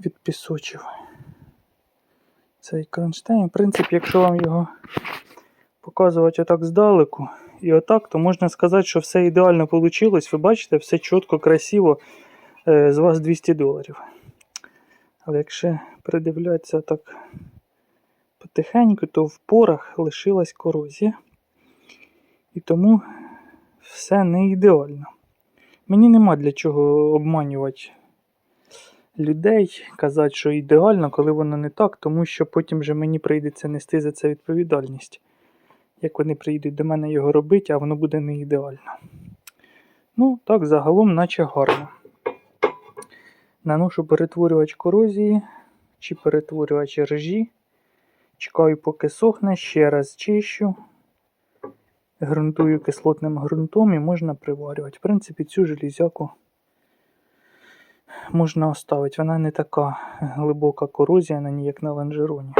відпісочив цей кронштейн. В принципі, якщо вам його показувати отак здалеку і отак, то можна сказати, що все ідеально вийшло. Ви бачите, все чітко, красиво. Е, З вас 200 доларів. Але якщо придивлятися так потихеньку, то в порах лишилась корозія. І тому все не ідеально. Мені нема для чого обманювати людей, казати, що ідеально, коли воно не так, тому що потім вже мені прийдеться нести за це відповідальність. Як вони прийдуть до мене його робити, а воно буде не ідеально. Ну, так, загалом, наче гарно. Наношу перетворювач корозії чи перетворювач ржі. Чекаю, поки сохне, ще раз чищу. Грунтую кислотним ґрунтом і можна приварювати. В принципі, цю железяку можна оставити. Вона не така глибока корозія на ній, як на лонжероні.